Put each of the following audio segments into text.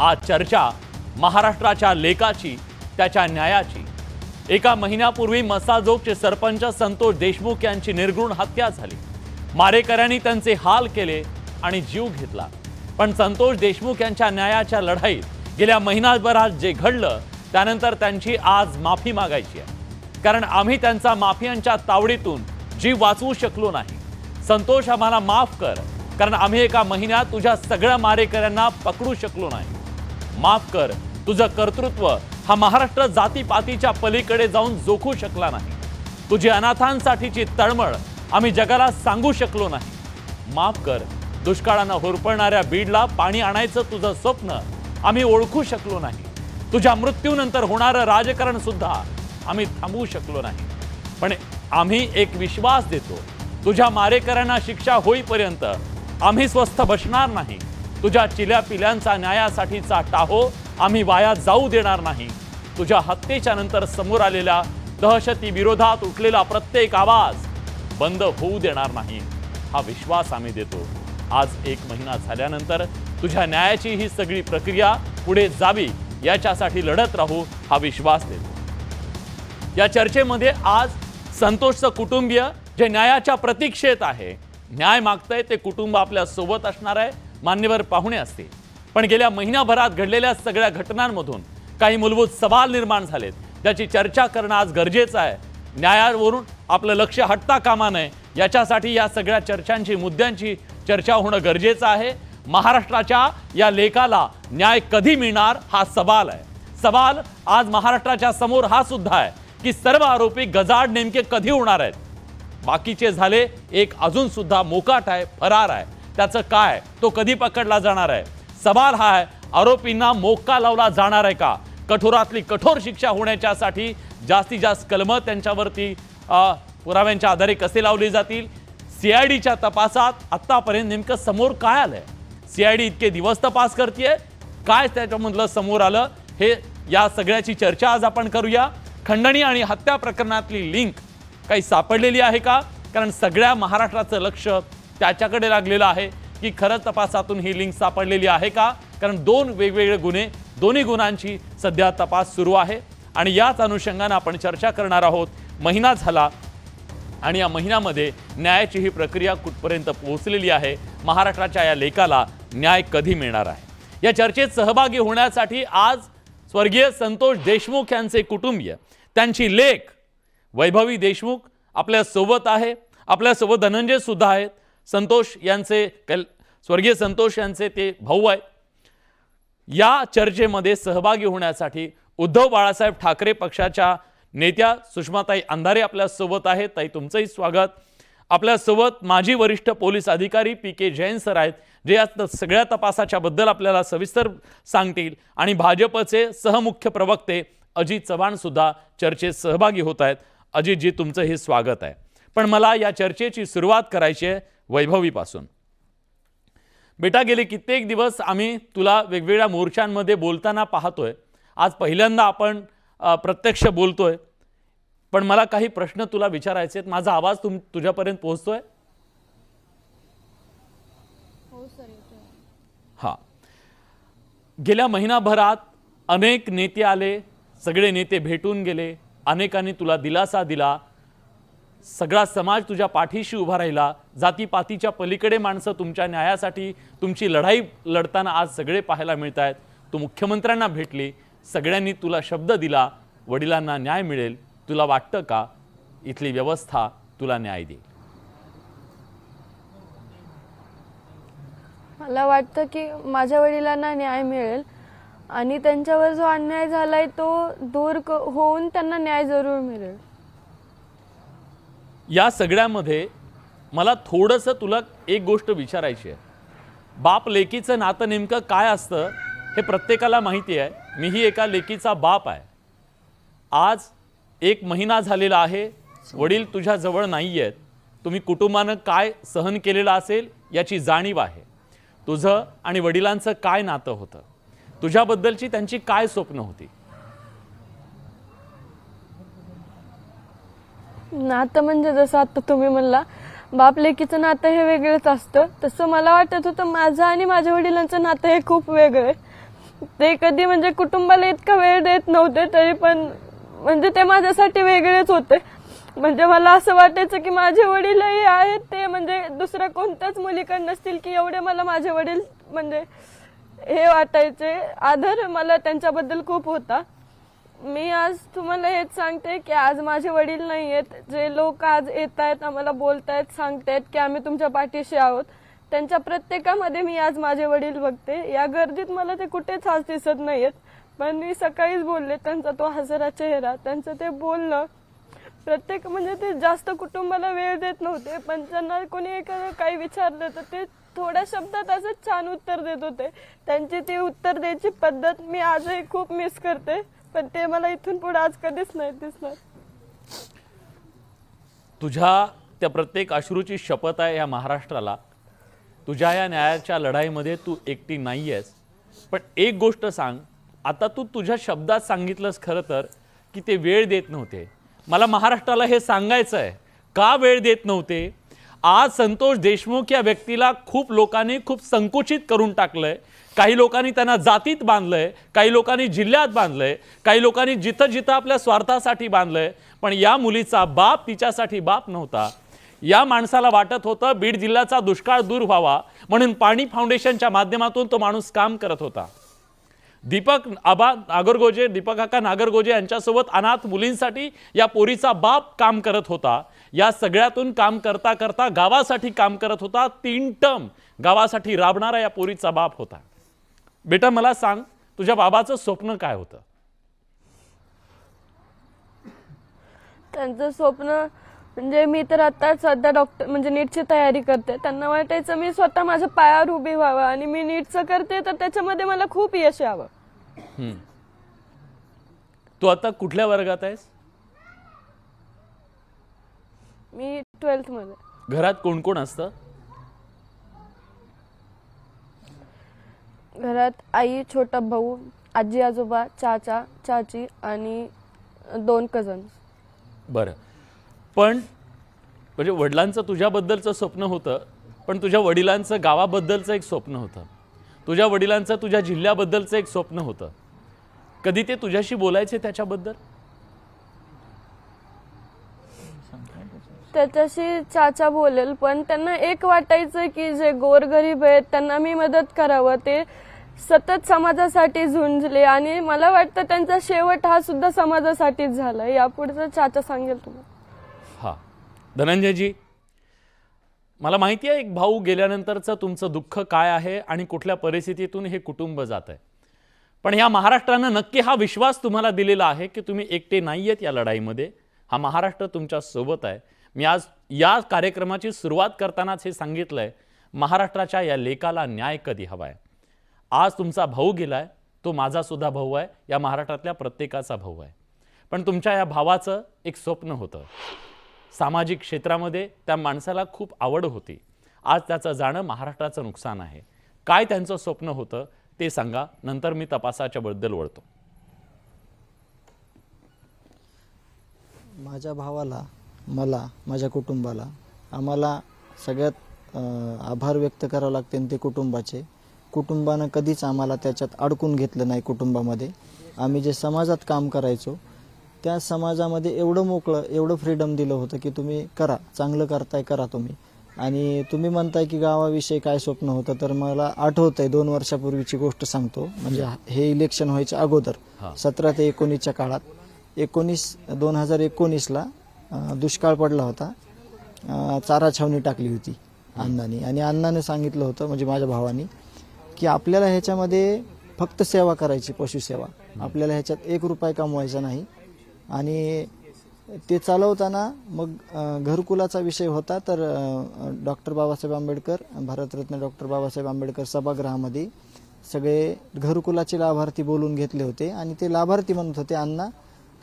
आज चर्चा महाराष्ट्राच्या लेखाची त्याच्या न्यायाची. एका महिन्यापूर्वी मसाजोगचे सरपंच संतोष देशमुख यांची निर्घृण हत्या झाली. मारेकऱ्यांनी त्यांचे हाल केले आणि जीव घेतला. पण संतोष देशमुख यांच्या न्यायाच्या लढाईत गेल्या महिनाभरात जे घडलं त्यानंतर त्यांची आज माफी मागायची आहे. कारण आम्ही त्यांचा माफियांच्या तावडीतून जीव वाचवू शकलो नाही. संतोष आम्हाला माफ कर. कारण आम्ही एका महिन्यात तुझ्या सगळ्या मारेकऱ्यांना पकडू शकलो नाही. माफ कर तुझं कर्तृत्व हा महाराष्ट्र जातीपातीच्या पलीकडे जाऊन जोखू शकला नाही. तुझी अनाथांसाठीची तळमळ आम्ही जगाला सांगू शकलो नाही. माफ कर दुष्काळानं होरपळणाऱ्या बीडला पाणी आणायचं तुझं स्वप्न आम्ही ओळखू शकलो नाही. तुझ्या मृत्यूनंतर होणारं राजकारण सुद्धा आम्ही थांबवू शकलो नाही. पण आम्ही एक विश्वास देतो तुझ्या मारेकऱ्यांना शिक्षा होईपर्यंत आम्ही स्वस्थ बसणार नाही. तुझ्या चिल्या पिल्यांचा न्यायासाठीचा टाहो आम्ही वाया जाऊ देणार नाही. तुझ्या हत्येच्या नंतर समोर आलेल्या दहशती विरोधात उठलेला प्रत्येक आवाज बंद होऊ देणार नाही. हा विश्वास आम्ही देतो. आज एक महिना झाल्यानंतर तुझ्या न्यायाची ही सगळी प्रक्रिया पुढे जावी याच्यासाठी लढत राहू हा विश्वास देतो. या चर्चेमध्ये आज संतोषचं कुटुंबीय जे न्यायाच्या प्रतीक्षेत आहे न्याय मागतंय ते कुटुंब आपल्यासोबत असणार आहे. मान्यवर पाहुणे असतील. पण गेल्या महिन्याभरात घडलेल्या सगळ्या घटनांमधून काही मूलभूत सवाल निर्माण झालेत. ज्याची चर्चा करणं आज गरजेचं आहे. न्यायावरून आपलं लक्ष हटता कामा नये. याच्यासाठी या सगळ्या चर्चांची मुद्द्यांची चर्चा होणं गरजेचं आहे. महाराष्ट्राच्या या लेखाला न्याय कधी मिळणार हा सवाल आहे. सवाल आज महाराष्ट्राच्या समोर हा सुद्धा आहे की सर्व आरोपी गजाड नेमके कधी होणार आहेत? बाकीचे झाले एक अजून सुद्धा मोकाट आहे फरार आहे. त्याचं काय? तो कधी पकडला जाणार आहे? सवाल हा आहे आरोपींना मोक्का लावला जाणार आहे का? कठोरातली कठोर शिक्षा होण्याच्यासाठी जास्तीत जास्त कलमं त्यांच्यावरती पुराव्यांच्या आधारे कसे लावले जातील? सी आय डीच्या तपासात आत्तापर्यंत नेमकं समोर काय आलं आहे सी आय डी इतके दिवस तपास करते काय त्याच्यामधलं समोर आलं? हे या सगळ्याची चर्चा आज आपण करूया. खंडणी आणि हत्या प्रकरणातली लिंक काही सापडलेली आहे का? कारण सगळ्या महाराष्ट्राचं लक्ष त्याच्याकडे लागलेलं आहे की खरंच तपासातून ही लिंक सापडलेली आहे का? कारण दोन वेगवेगळे गुन्हे दोन्ही गुन्ह्यांची सध्या तपास सुरू आहे. आणि याच अनुषंगानं आपण चर्चा करणार आहोत महिना झाला आणि या महिन्यामध्ये न्यायाची ही प्रक्रिया कुठपर्यंत पोहोचलेली आहे महाराष्ट्राच्या या लेखाला न्याय कधी मिळणार आहे? या चर्चेत सहभागी होण्यासाठी आज स्वर्गीय संतोष देशमुख यांचे कुटुंबीय त्यांची लेख वैभवी देशमुख आपल्यासोबत आहे आपल्यासोबत धनंजय सुद्धा आहेत. संतोष यांचे कल स्वर्गीय संतोष यांचे ते भाऊ आहे या चर्चेमध्ये सहभागी होण्यासाठी उद्धव बाळासाहेब ठाकरे पक्षाच्या नेत्या सुषमाताई अंधारे आपल्यासोबत आहेत. ताई तुमचंही स्वागत. आपल्यासोबत माजी वरिष्ठ पोलीस अधिकारी पी के जैन सर आहेत जे या सगळ्या तपासाच्या बद्दल आपल्याला सविस्तर सांगतील. आणि भाजपचे सहमुख्य प्रवक्ते अजित चव्हाण सुद्धा चर्चेत सहभागी होत आहेत. अजितजी तुमचं हे स्वागत आहे. पण मला या चर्चेची सुरुवात करायची आहे. वैभवीपासून. बेटा गेले कित्येक दिवस आम्ही तुला वेगवेगळ्या मोर्चांमध्ये बोलताना पाहतोय. आज पहिल्यांदा आपण प्रत्यक्ष बोलतोय. पण मला काही प्रश्न तुला विचारायचे आहेत. माझा आवाज तुम तुझ्यापर्यंत पोहोचतोय? हां. गेल्या महिनाभरात अनेक नेते आले. सगळे नेते भेटून गेले. अनेकांनी तुला दिलासा दिला. सगळा समाज तुझ्या पाठीशी उभा राहिला. जातीपातीच्या पलीकडे माणसं तुमच्या न्यायासाठी तुमची लढाई लढताना आज सगळे पाहायला मिळत आहेत तू मुख्यमंत्र्यांना भेटली. सगळ्यांनी तुला शब्द दिला. वडिलांना न्याय मिळेल. तुला वाटतं का? इथली व्यवस्था तुला न्याय देईल. मला वाटतं की माझ्या वडिलांना न्याय मिळेल. आणि त्यांच्यावर जो अन्याय झालाय तो दूर क- होऊन त्यांना न्याय जरूर मिळेल. या सगळ्यामध्ये मला थोडंसं तुला एक गोष्ट विचारायची आहे. बाप लेकीचं नातं नेमकं काय असतं हे प्रत्येकाला माहिती आहे. मीही एका लेकीचा बाप आहे. आज एक महिना झालेला आहे. वडील तुझ्याजवळ नाही आहेत तुम्ही कुटुंबानं काय सहन केलेलं असेल याची जाणीव आहे. तुझं आणि वडिलांचं काय नातं होतं? तुझ्याबद्दलची त्यांची काय स्वप्न होती? नातं म्हणजे जसं आता तुम्ही म्हणला बाप लेकीचं नातं हे वेगळंच असतं. तसं मला वाटत होतं माझं आणि माझ्या वडिलांचं नातं हे खूप वेगळं आहे. ते कधी म्हणजे कुटुंबाला इतका वेळ देत नव्हते तरी पण म्हणजे ते माझ्यासाठी वेगळेच होते. म्हणजे मला असं वाटायचं की माझे वडीलही आहेत ते म्हणजे दुसऱ्या कोणत्याच मुलीकडे नसतील की एवढे मला माझे वडील म्हणजे हे वाटायचे. आदर मला त्यांच्याबद्दल खूप होता. मी आज तुम्हाला हेच सांगते की आज माझे वडील नाही आहेत जे लोक आज येत आहेत आम्हाला बोलतायत सांगतायत की आम्ही तुमच्या पाठीशी आहोत. त्यांच्या प्रत्येकामध्ये मी आज माझे वडील बघते. या गर्दीत मला ते कुठेच आज दिसत नाहीयेत. पण मी सकाळीच बोलले त्यांचा तो हसरा चेहरा त्यांचं ते बोलणं प्रत्येक म्हणजे ते जास्त कुटुंबाला वेळ देत नव्हते. पण त्यांना कोणी एखादं काही विचारलं तर ते थोड्या शब्दात असं छान उत्तर देत होते. त्यांची ती उत्तर द्यायची पद्धत मी आजही खूप मिस करते. पण ते मला इथून पुढे आज कधीच नाही दिसणार. तुझ्या त्या प्रत्येक अश्रूची शपथ आहे या महाराष्ट्राला. तुझ्या या न्यायाच्या लढाईमध्ये तू एकटी नाही आहेस पण एक गोष्ट सांग आता तू तुझ्या शब्दात सांगितलंस खरं तर की ते वेळ देत नव्हते. मला महाराष्ट्राला हे सांगायचं आहे का वेळ देत नव्हते? आज संतोष देशमुख या व्यक्तीला खूप लोकांनी खूप संकुचित करून टाकलंय. काही लोकांनी त्यांना जातीत बांधलंय काही लोकांनी जिल्ह्यात बांधलंय काही लोकांनी जिथं जिथं आपल्या स्वार्थासाठी बांधलंय पण या मुलीचा बाप तिच्यासाठी बाप नव्हता. या माणसाला वाटत होतं बीड जिल्ह्याचा दुष्काळ दूर व्हावा म्हणून पाणी फाउंडेशनच्या माध्यमातून तो माणूस काम करत होता. दीपक आबा नागरगोजे दीपक काका नागरगोजे यांच्यासोबत अनाथ मुलींसाठी या पोरीचा बाप काम करत होता. या सगळ्यातून काम करता करता गावासाठी काम करत होता तीन टर्म. गावासाठी राबणारा या पोरीचा बाप होता. बेटा मला सांग तुझ्या बाबाचं स्वप्न काय होतं? त्यांचं स्वप्न म्हणजे मी तर आता सध्या डॉक्टर म्हणजे नीटची तयारी करते. त्यांना वाटायचं मी स्वतः माझ्या पायावर उभी व्हावं आणि मी नीटचं करते तर त्याच्यामध्ये मला खूप यश यावं. हम्म. तू आता कुठल्या वर्गात आहेस? मी ट्वेल्थमध्ये. घरात कोण कोण असतं? घरात आई छोटा भाऊ आजी आजोबा चाचा चाची आणि दोन कझन्स बरं. पण म्हणजे वडिलांचं तुझ्याबद्दलचं स्वप्न होतं पण तुझ्या वडिलांचं गावाबद्दलचं एक स्वप्न होतं. तुझ्या वडिलांचं तुझ्या जिल्ह्याबद्दलचं एक स्वप्न होतं. कधी ते तुझ्याशी बोलायचे त्याच्याबद्दल? त्याच्याशी चाचा बोलेल पण त्यांना एक वाटायचं की जे गोरगरीब आहेत त्यांना मी मदत करावं ते सतत समाजासाठी झुंजले आणि मला वाटतं त्यांचा शेवट हा सुद्धा समाजासाठीच झाला. यापुढचं चाचा सांगेल तुम्हाला. हां. धनंजयजी मला माहिती आहे एक भाऊ गेल्यानंतरचं तुमचं दुःख काय आहे आणि कुठल्या परिस्थितीतून हे कुटुंब जात आहे पण ह्या महाराष्ट्रानं नक्की हा विश्वास तुम्हाला दिलेला आहे की तुम्ही एकटे नाही आहेत या लढाईमध्ये? हा महाराष्ट्र तुमच्यासोबत आहे. मी आज या कार्यक्रमाची सुरुवात करतानाच हे सांगितलं आहे महाराष्ट्राच्या या लेखाला न्याय कधी हवा आहे आज तुमचा भाऊ गेलाय तो माझा सुद्धा भाऊ आहे या महाराष्ट्रातल्या प्रत्येकाचा भाऊ आहे. पण तुमच्या या भावाचं एक स्वप्न होतं. सामाजिक क्षेत्रामध्ये त्या माणसाला खूप आवड होती. आज त्याचं जाणं महाराष्ट्राचं नुकसान आहे. काय त्यांचं स्वप्न होतं ते सांगा नंतर मी तपासाच्या बद्दल वळतो. माझ्या भावाला मला माझ्या कुटुंबाला आम्हाला सगळ्यात आभार व्यक्त करावं लागते ते कुटुंबाचे. कुटुंबानं कधीच आम्हाला त्याच्यात अडकून घेतलं नाही कुटुंबामध्ये. आम्ही जे समाजात काम करायचो त्या समाजामध्ये एवढं मोकळं एवढं फ्रीडम दिलं होतं की तुम्ही करा चांगलं करताय करा तुम्ही. आणि तुम्ही म्हणताय की गावाविषयी काय स्वप्न होतं तर मला आठवत आहे दोन वर्षापूर्वीची गोष्ट सांगतो. म्हणजे हे इलेक्शन व्हायच्या अगोदर. सतरा ते एकोणीसच्या काळात. एकोणीस दोन हजार एकोणीसला दुष्काळ पडला होता. चारा छावणी टाकली होती अण्णांनी आणि अण्णाने सांगितलं होतं म्हणजे माझ्या भावानी की आपल्याला ह्याच्यामध्ये फक्त सेवा करायची पशुसेवा. आपल्याला ह्याच्यात एक रुपये कमवायचा नाही. आणि ते चालवताना मग घरकुलाचा विषय होता तर डॉक्टर बाबासाहेब आंबेडकर भारतरत्न डॉक्टर बाबासाहेब आंबेडकर सभागृहामध्ये सगळे घरकुलाचे लाभार्थी बोलून घेतले होते आणि ते लाभार्थी म्हणत होते अण्णा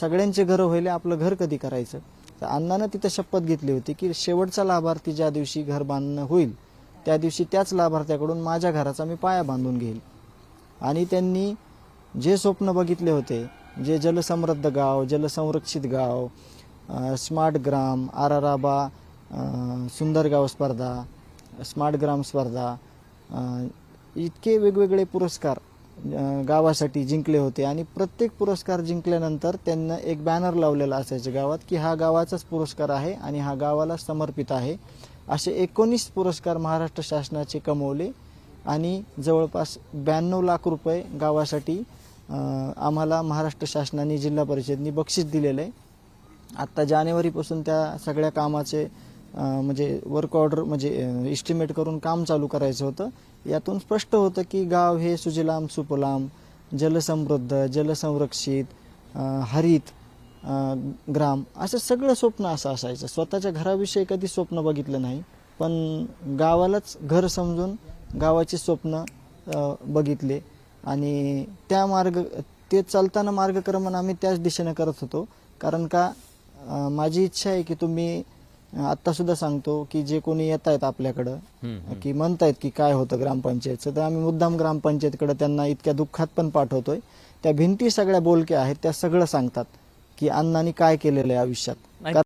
सगळ्यांचे घरं होईल आपलं घर कधी करायचं? तर अण्णानं तिथं शपथ घेतली होती की शेवटचा लाभार्थी ज्या दिवशी घर बांधणं होईल त्या दिवशी त्याच लाभार्थ्याकडून माझ्या घराचा मी पाया बांधून घेईल. आणि त्यांनी जे स्वप्न बघितले होते जे जलसमृद्ध गाव जलसंरक्षित गाव स्मार्ट ग्राम आर आर आबा सुंदर गाव स्पर्धा स्मार्ट ग्राम स्पर्धा इतके वेगवेगळे पुरस्कार गावासाठी जिंकले होते. आणि प्रत्येक पुरस्कार जिंकल्यानंतर त्यांना एक बॅनर लावलेला असायचं गावात की हा गावाचाच पुरस्कार आहे आणि हा गावाला समर्पित आहे. असे एकोणीस पुरस्कार महाराष्ट्र शासनाचे कमवले आणि जवळपास ब्याण्णव लाख रुपये गावासाठी आम्हाला महाराष्ट्र शासनाने जिल्हा परिषदनी बक्षीस दिलेलं आहे. आत्ता जानेवारीपासून त्या सगळ्या कामाचे म्हणजे वर्क ऑर्डर म्हणजे इस्टिमेट करून काम चालू करायचं होतं. यातून स्पष्ट होतं की गाव हे सुजलाम सुपलाम जलसमृद्ध जलसंरक्षित हरित ग्राम असं सगळं स्वप्न असं असायचं. स्वतःच्या घराविषयी कधी स्वप्न बघितलं नाही पण गावालाच घर समजून गावाचे स्वप्न बघितले. आणि त्या मार्ग ते चालताना मार्गक्रमण आम्ही त्याच दिशेने करत होतो. कारण का माझी इच्छा आहे की तुम्ही आत्ता सुद्धा सांगतो की जे कोणी येत आहेत आपल्याकडं की म्हणतायत की काय होतं ग्रामपंचायतचं तर आम्ही मुद्दाम ग्रामपंचायतकडे त्यांना इतक्या दुःखात पण पाठवतोय. त्या भिंती सगळ्या बोलक्या आहेत त्या सगळं सांगतात. की अण्णांनी काय केलेलं आहे आयुष्यात?